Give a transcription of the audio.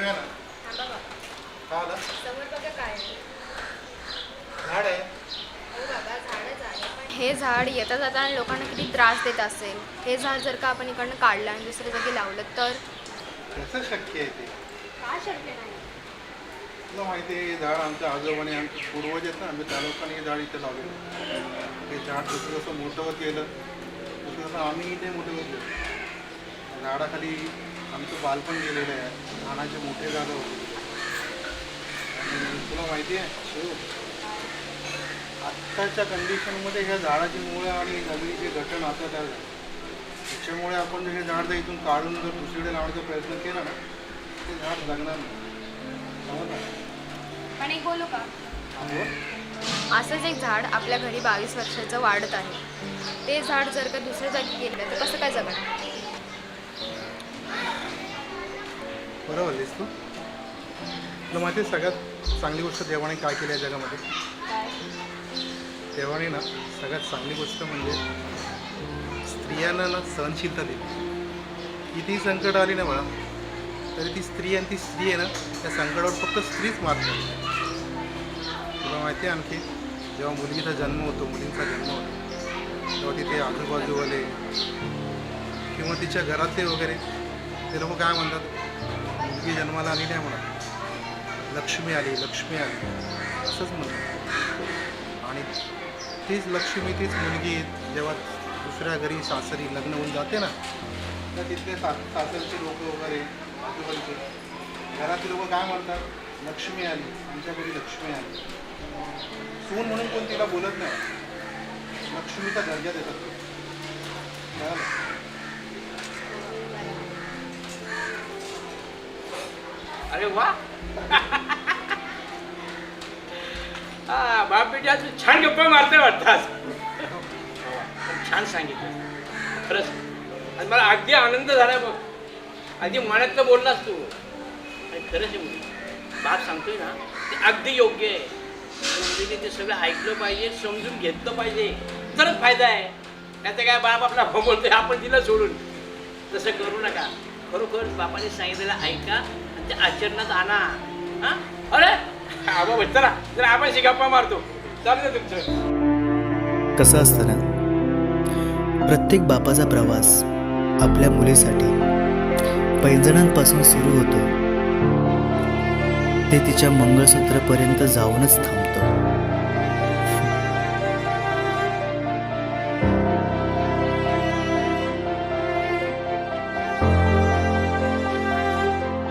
वेळ ना. झाड आहे. हे झाड येता जाताना लोकांना किती त्रास देत असेल. हे झाड जर का आपण इकडनं काढलं आणि दुसऱ्या जागी लावलं तर? कसं शक्य आहे ते? का शक्य तुला माहिती आहे हे झाड आमच्या आजोबाने आमचे पूर्वज आहेत ना आम्ही त्या लोकांनी हे झाड इथे लावलेलं. हे झाड जसं जसं मोठं होत गेलं तसं आम्ही इथे मोठं होत गेलो झाडाखाली आमचं बालपण गेलेलं आहे. लहानाचे मोठे झालं होते आणि तुला माहिती आहे? शिव, आत्ताच्या कंडिशनमध्ये ह्या झाडाची मुळं आणि जमिनीचे घटन असं त्या त्याच्यामुळे आपण जर हे झाड जर इथून काढून जर दुसरीकडे लावण्याचा प्रयत्न केला ना ते झाड जगणार नाही. एक बोलू का? असंच एक झाड आपल्या घरी बावीस वर्षाचं वाढत आहे. ते झाड जर का दुसऱ्या जागी गेलं तर कसं काय जगणार? बरोबर आहेस तू? तुला माहिती आहे सगळ्यात चांगली गोष्ट देवाने काय केली आहे जगामध्ये? देवाने ना सगळ्यात चांगली गोष्ट म्हणजे स्त्रियांना ना सहनशीलता दिली. कितीही संकट आली ना मला तरी ती स्त्री आणि ती स्त्री आहे ना त्या संकटावर फक्त स्त्रीच मात करते. तुला माहिती आहे आणखी जेव्हा मुलगीचा जन्म होतो मुलींचा जन्म होतो तेव्हा तिथे आजूबाजूवाले किंवा तिच्या घरातले वगैरे ते लोक काय म्हणतात? मुलगी जन्माला आली नाही म्हणत लक्ष्मी आली लक्ष्मी आली. असंच म्हणत आणि तीच लक्ष्मी तीच मुलगी जेव्हा दुसऱ्या घरी सासरी लग्न होऊन जाते ना तर तिथले सा सासरचे लोक वगैरे आजूबाजूचे घरातले लोक काय म्हणतात? लक्ष्मी आली आमच्या घरी लक्ष्मी आली. सून म्हणून कोण तिला बोलत नाही. लक्ष्मीचा दर्जा देतात. अरे वा. हा बाप बेटी आज छान गप्पा मारते वाटतं आज. छान सांगितलं. खरंच. आणि मला अगदी आनंद झाला बघ. अगदी मनातलं बोललास तू. आणि खरंच आहे मुली. बाप सांगतोय ना ते अगदी योग्य आहे. मुलीने ते सगळं ऐकलं पाहिजे समजून घेतलं पाहिजे. तरच फायदा आहे. नाही तर काय बाप आपला हो बोलतोय आपण तिला सोडून. तसं करू नका. खरोखर बापाने सांगितलेलं ऐका. आचरणात आणा. हा? अरे! आबा भाई, चला. जरा आपण गप्पा मारतो. चालू दे तुमचं. कसं असतं ना प्रत्येक बापाचा प्रवास आपल्या मुलीसाठी पैंजणांपासून सुरू होतो. ते तिच्या मंगळसूत्रापर्यंत जाऊनच थांबतो.